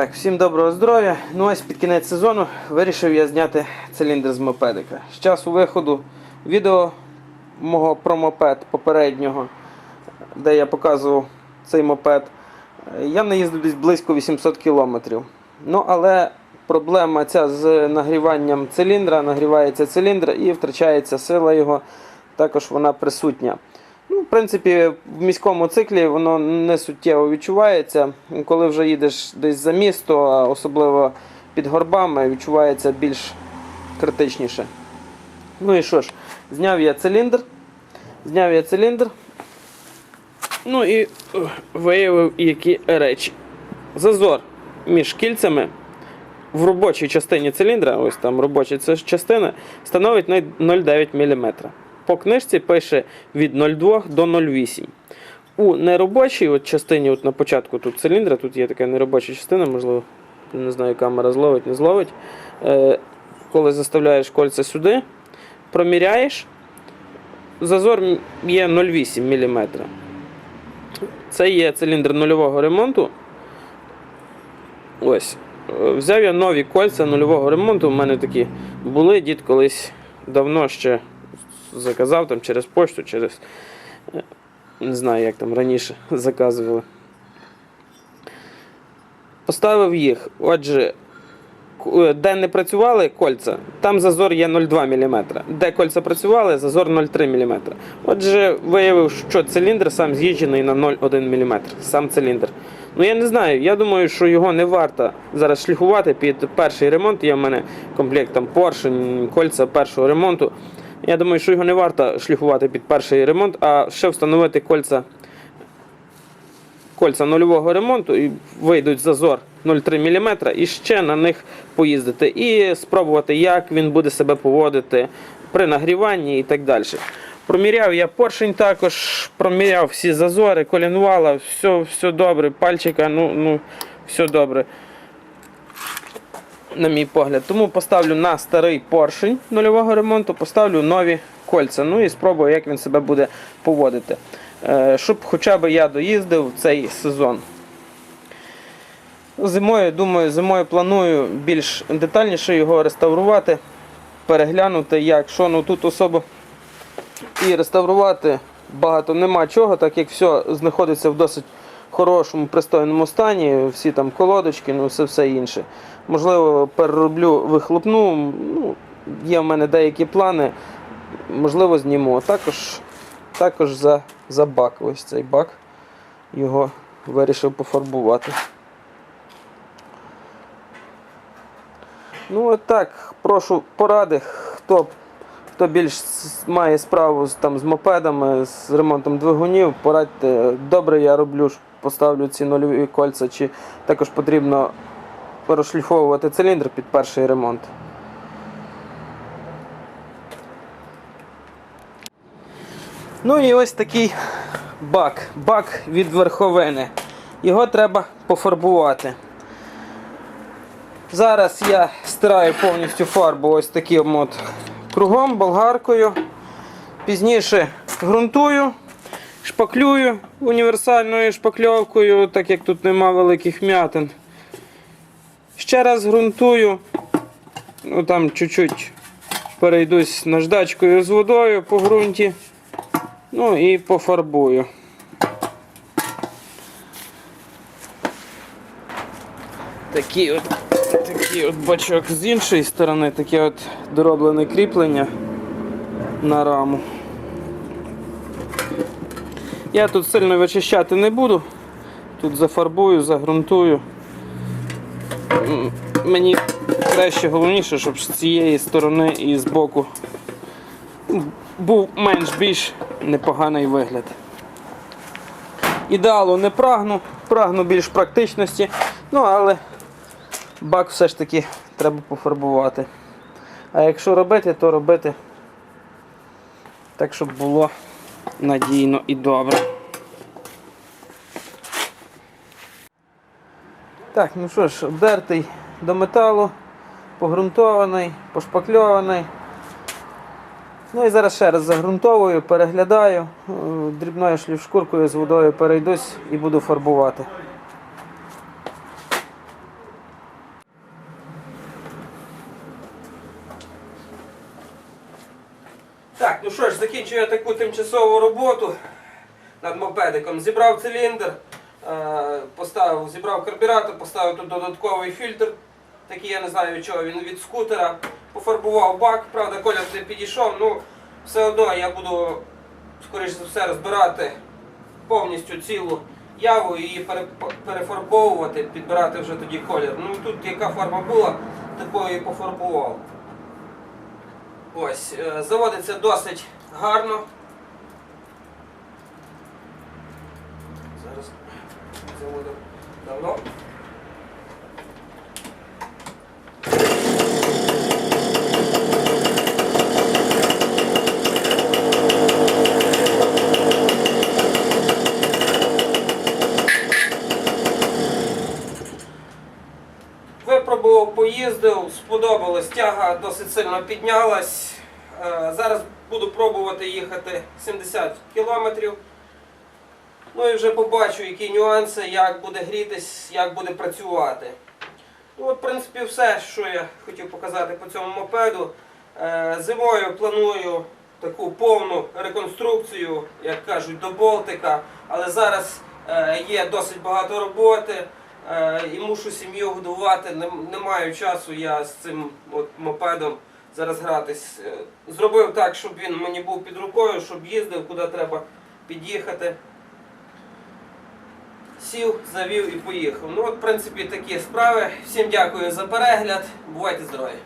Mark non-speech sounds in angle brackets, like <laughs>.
Так, всім доброго здоров'я. Ну ось під кінець сезону вирішив я зняти циліндр з мопедика. З часу виходу відео мого про мопед попереднього, де я показував цей мопед, я наїздив десь близько 800 кілометрів. Ну, але проблема ця з нагріванням циліндра, нагрівається циліндр і втрачається сила його, також вона присутня. Ну, в принципі, в міському циклі воно не суттєво відчувається. Коли вже їдеш десь за місто, особливо під горбами, відчувається більш критичніше. Ну і що ж, зняв я циліндр. Зняв я циліндр. Ну і виявив які речі. Зазор між кільцями в робочій частині циліндра, ось там робоча частина, становить 0,9 мм. По книжці пише від 0,2 до 0,8. У неробочій от частині, от на початку тут циліндра, тут є така неробоча частина, можливо, не знаю, камера зловить, не зловить. Е, коли заставляєш кольця сюди, проміряєш, зазор є 0,8 мм. Це є циліндр нульового ремонту. Ось. Взяв я нові кольця нульового ремонту. У мене такі були. Дід колись давно ще заказав там через пошту, через. е, Не знаю, як там раніше <laughs> заказували. Поставив їх. Отже, е, де не працювали кольця, там зазор є 0,2 мм. Де кольця працювали, зазор 0,3 мм. Отже, виявив, що циліндр сам з'їжджений на 0,1 мм. Сам циліндр. Ну я не знаю, я думаю, що його не варто зараз шліфувати під перший ремонт. Є в мене комплект там поршень, кольця першого ремонту. Я думаю, що його не варто шліфувати під перший ремонт, а ще встановити кольця кольця нульового ремонту і вийдуть зазор 0,3 мм і ще на них поїздити і спробувати, як він буде себе поводити при нагріванні і так далі. Проміряв я поршень також, проміряв всі зазори, колінвала, все, все добре, пальчика, ну, ну, все добре. На мій погляд. Тому поставлю на старий поршень нульового ремонту, поставлю нові кольця. Ну і спробую, як він себе буде поводити. Е, Щоб хоча б я доїздив цей сезон. Зимою, думаю, зимою планую більш детальніше його реставрувати, переглянути, якщо. Ну тут особо і реставрувати багато нема чого, так як все знаходиться в досить хорошому, пристойному стані, всі там колодочки, ну все все інше. Можливо, перероблю вихлопну. Ну, є в мене деякі плани, можливо, зніму. Також, також за, за бак. Ось цей бак. Його вирішив пофарбувати. Ну от так, прошу поради, хто, хто більш має справу там, з мопедами, з ремонтом двигунів, порадьте, добре я роблю, поставлю ці нульові кольця, чи також потрібно розшліфовувати циліндр під перший ремонт. Ну і ось такий бак. Бак від верховини. Його треба пофарбувати. Зараз я стираю повністю фарбу ось таким от кругом, болгаркою. Пізніше ґрунтую, шпаклюю універсальною шпакльовкою, так як тут нема великих м'ятин. Ще раз ґрунтую, ну там чуть-чуть перейдусь наждачкою з водою по ґрунті. Ну і пофарбую. Такий от, такий от бачок з іншої сторони, таке от дороблене кріплення на раму. Я тут сильно вичищати не буду. Тут зафарбую, загрунтую. Мені краще головніше, щоб з цієї сторони і з боку був менш-більш непоганий вигляд. Ідеалу не прагну, прагну більш практичності, ну але бак все ж таки треба пофарбувати. А якщо робити, то робити так, щоб було надійно і добре. Так, ну що ж, обдертий до металу, погрунтований, пошпакльований. Ну і зараз ще раз загрунтовую, переглядаю, е, дрібною шліфшкуркою з водою перейдусь і буду фарбувати. Так, ну що ж, закінчую я таку тимчасову роботу над мопедиком. Зібрав циліндр, е, поставив, зібрав карбюратор, поставив тут додатковий фільтр. Такий я не знаю від чого, він від скутера. Пофарбував бак, правда, колір не підійшов. Ну, все одно я буду, скоріш за все, розбирати повністю цілу яву і перефарбовувати, підбирати вже тоді колір. Ну тут яка фарба була, такою і пофарбував. Ось, е, заводиться досить гарно. Зараз заводив давно. Сподобалось, тяга досить сильно піднялась. Е, Зараз буду пробувати їхати 70 кілометрів. Ну і вже побачу, які нюанси, як буде грітись, як буде працювати. Ну, от, в принципі, все, що я хотів показати по цьому мопеду. Е, Зимою планую таку повну реконструкцію, як кажуть, до Болтика. Але зараз е, є досить багато роботи і мушу сім'ю годувати. Не, не маю часу я з цим от, мопедом зараз гратись. Е, Зробив так, щоб він мені був під рукою, щоб їздив, куди треба під'їхати. Сів, завів і поїхав. Ну, от, в принципі, такі справи. Всім дякую за перегляд. Бувайте здорові!